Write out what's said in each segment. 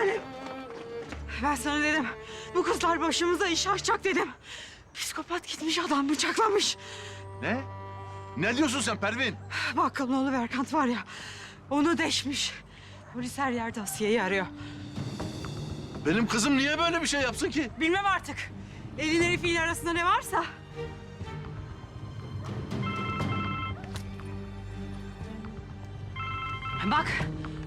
Salim. Ben sana dedim. Bu kızlar başımıza iş açacak dedim. Psikopat gitmiş adam bıçaklamış. Ne? Ne diyorsun sen Pervin? Bakkalın oğlu Berkant var ya. Onu deşmiş. Polis her yerde Asiye'yi arıyor. Benim kızım niye böyle bir şey yapsın ki? Bilmem artık. Elin herifiyle arasında ne varsa. Bak,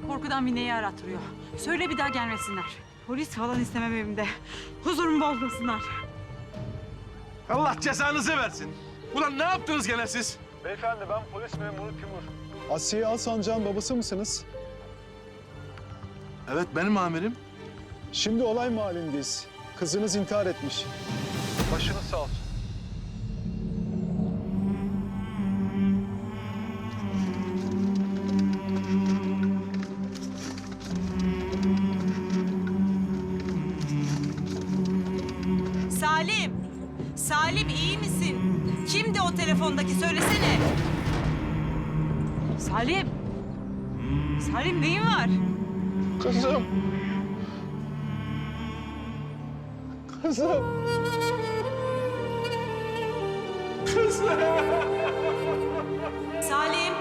korkudan Mine'yi arattırıyor. Söyle bir daha gelmesinler. Polis falan istemem evimde. Huzurumu bozmasınlar. Allah cezanızı versin. Ulan ne yaptınız gene siz? Beyefendi ben polis memuru Timur. Asiye Alsancak'ın babası mısınız? Evet benim amirim. Şimdi olay mahallindeyiz. Kızınız intihar etmiş. Başınız sağ olsun. Salim iyi misin? Kimdi o telefondaki söylesene. Salim! Salim neyin var? Kızım. Kızım. Salim!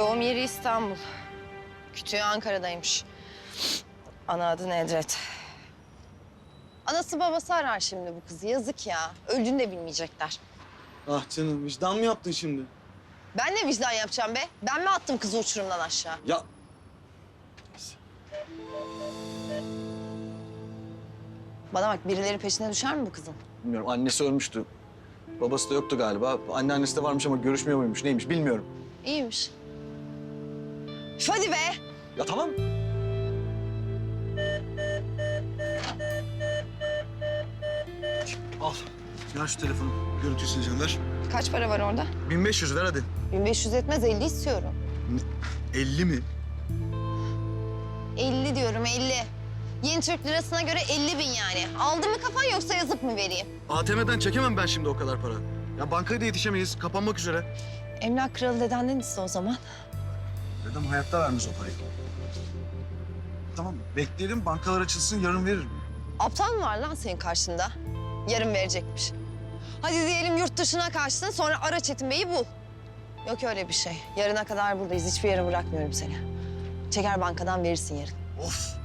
Doğum yeri İstanbul. Kütüğü Ankara'daymış. Ana adı Nedret. Anası babası arar şimdi bu kızı. Yazık ya. Öldüğünü de bilmeyecekler. Ah canım vicdan mı yaptın şimdi? Ben ne vicdan yapacağım be? Ben mi attım kızı uçurumdan aşağı? Ya Bana bak birileri peşine düşer mi bu kızın? bilmiyorum annesi ölmüştü. Babası da yoktu galiba. Anneannesi de varmış ama görüşmüyor muymuş neymiş bilmiyorum. İyiymiş. Hadi be! Ya tamam. Al. Ver şu telefonu. Sileceğim ver. Kaç para var orada? 1500 ver hadi. 1500 etmez 50 istiyorum. 50 mi? 50 diyorum 50. Yeni Türk lirasına göre 50 bin yani. Aldı mı kafan yoksa yazıp mı vereyim? ATM'den çekemem ben şimdi o kadar para. Ya bankaya da yetişemeyiz. Kapanmak üzere. Emlak kralı dedenden iste o zaman. Dedem hayatta vermez o parayı. Tamam bekleyelim bankalar açılsın yarın veririm. Aptal mı var lan senin karşında? Yarın verecekmiş. Hadi diyelim yurt dışına kaçtın sonra ara Çetin Bey'i bul. Yok öyle bir şey. Yarına kadar buradayız. Hiçbir yere bırakmıyorum seni. Çeker bankadan verirsin yarın. Of.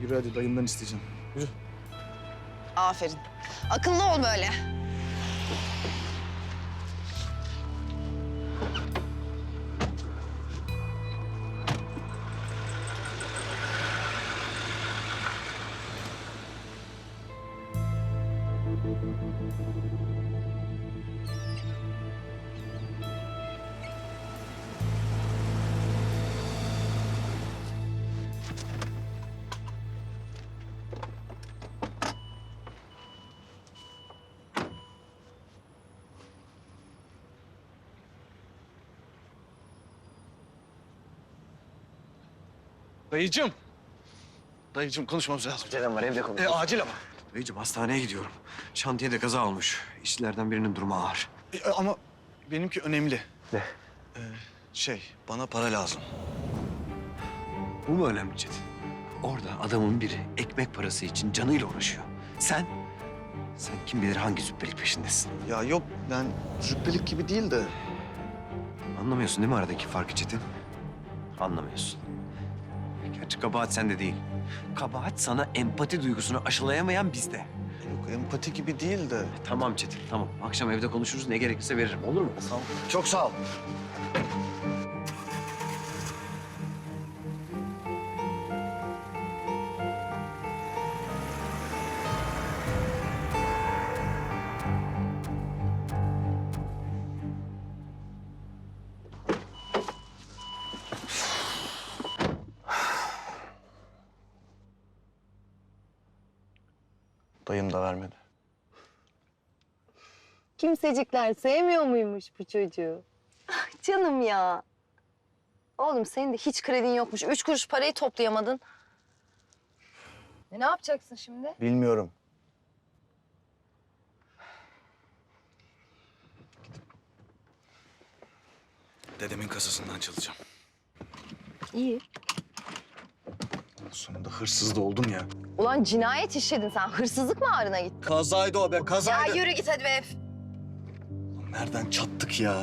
Yürü hadi dayımdan isteyeceğim. Yürü. Aferin. Akıllı ol böyle. Dayıcım. Dayıcım konuşmamız lazım. Acelem var evde. E, acil ama. Beyciğim hastaneye gidiyorum. Şantiyede kaza olmuş. İşçilerden birinin durumu ağır. E, ama benimki önemli. Ne? Ee, şey bana para lazım. Bu mu önemli Çetin? Orada adamın biri ekmek parası için canıyla uğraşıyor. Sen, sen kim bilir hangi züppelik peşindesin. Ya yok ben züppelik gibi değil de. Anlamıyorsun değil mi aradaki farkı Çetin? Anlamıyorsun. Gerçi kabahat sende değil. Kabahat sana empati duygusunu aşılayamayan bizde. Yok empati gibi değil de. Tamam Çetin, tamam. Akşam evde konuşuruz. Ne gerekirse veririm. Olur mu? Çok sağ ol. Dayım da vermedi. Kimsecikler sevmiyor muymuş bu çocuğu? Ah, Canım ya. Oğlum senin de hiç kredin yokmuş. Üç kuruş parayı toplayamadın. E ne yapacaksın şimdi? Bilmiyorum. Dedemin kasasından çalacağım. İyi. Sonunda hırsız da oldum ya. Ulan cinayet işledin sen. Hırsızlık mı ağrına gitti? Kazaydı o be, Ya kazaydı. yürü git hadi be. Nereden çattık ya?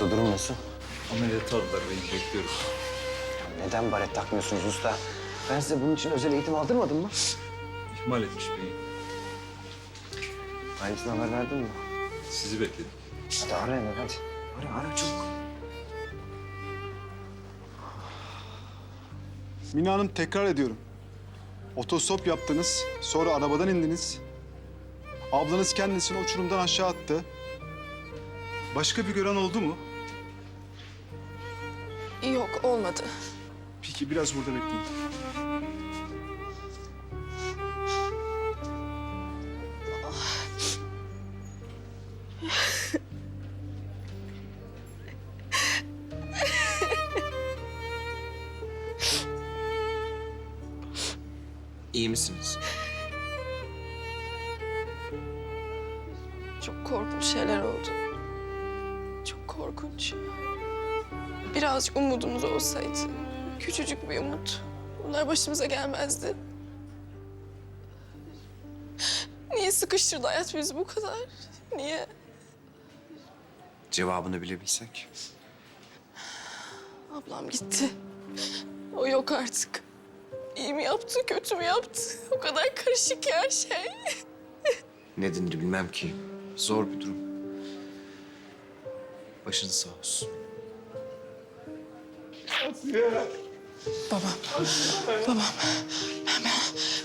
Usta durum nasıl? Ameliyat aldılar beni bekliyoruz. Neden baret takmıyorsunuz usta? Ben size bunun için özel eğitim aldırmadım mı? İhmal etmiş beyim. Ailesine haber verdin mi? Sizi bekledim. Hadi ara hemen hadi. Ara ara çabuk. Mina Hanım tekrar ediyorum. Otostop yaptınız, sonra arabadan indiniz. Ablanız kendisini uçurumdan aşağı attı. Başka bir gören oldu mu? Yok olmadı. Peki biraz burada bekleyin. İyi misiniz? Çok korkunç şeyler oldu. Birazcık umudumuz olsaydı. Küçücük bir umut. Bunlar başımıza gelmezdi. Niye sıkıştırdı hayat bizi bu kadar? Niye? Cevabını bilebilsek. Ablam gitti. O yok artık. İyi mi yaptı, kötü mü yaptı? O kadar karışık ki her şey. Ne denir bilmem ki. Zor bir durum. Başınız sağ olsun. Babam. Babam. Ben, ben,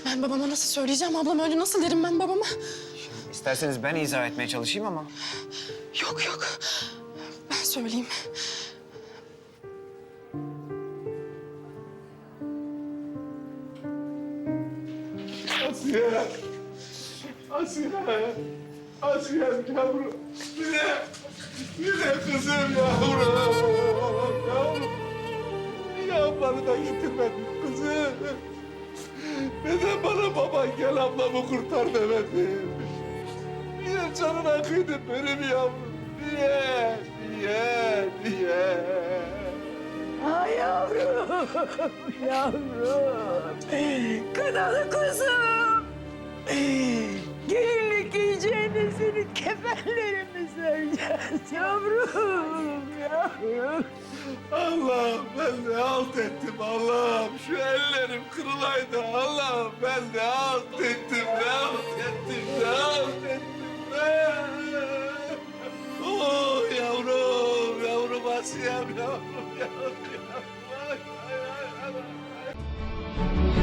ben babama nasıl söyleyeceğim? Ablam öldü nasıl derim ben babama? İsterseniz ben izah etmeye çalışayım ama. Yok yok. Ben söyleyeyim. Asiye. Asiye. Asiye yavrum. Mine. Mine kızım. Yavrum. Ablanı da getirmedin kızım? Neden bana baban gel ablamı kurtar demedin? Niye canına kıydın benim yavrum? Niye? Niye? Niye? Ay yavrum, yavrum. Kanalı kuzum. Gelinlik giyeceğine senin kefenlerimi sen söyleyeceğiz yavrum, yavrum. Allah'ım ben ne alt ettim Allah'ım. Şu ellerim kırılaydı Allah'ım. Ben ne alt ettim, ne alt ettim, ne alt ettim, ne? Oh yavrum, yavrum Asiyem, yavrum, yavrum, yavrum. Ay, ay, ay, ay.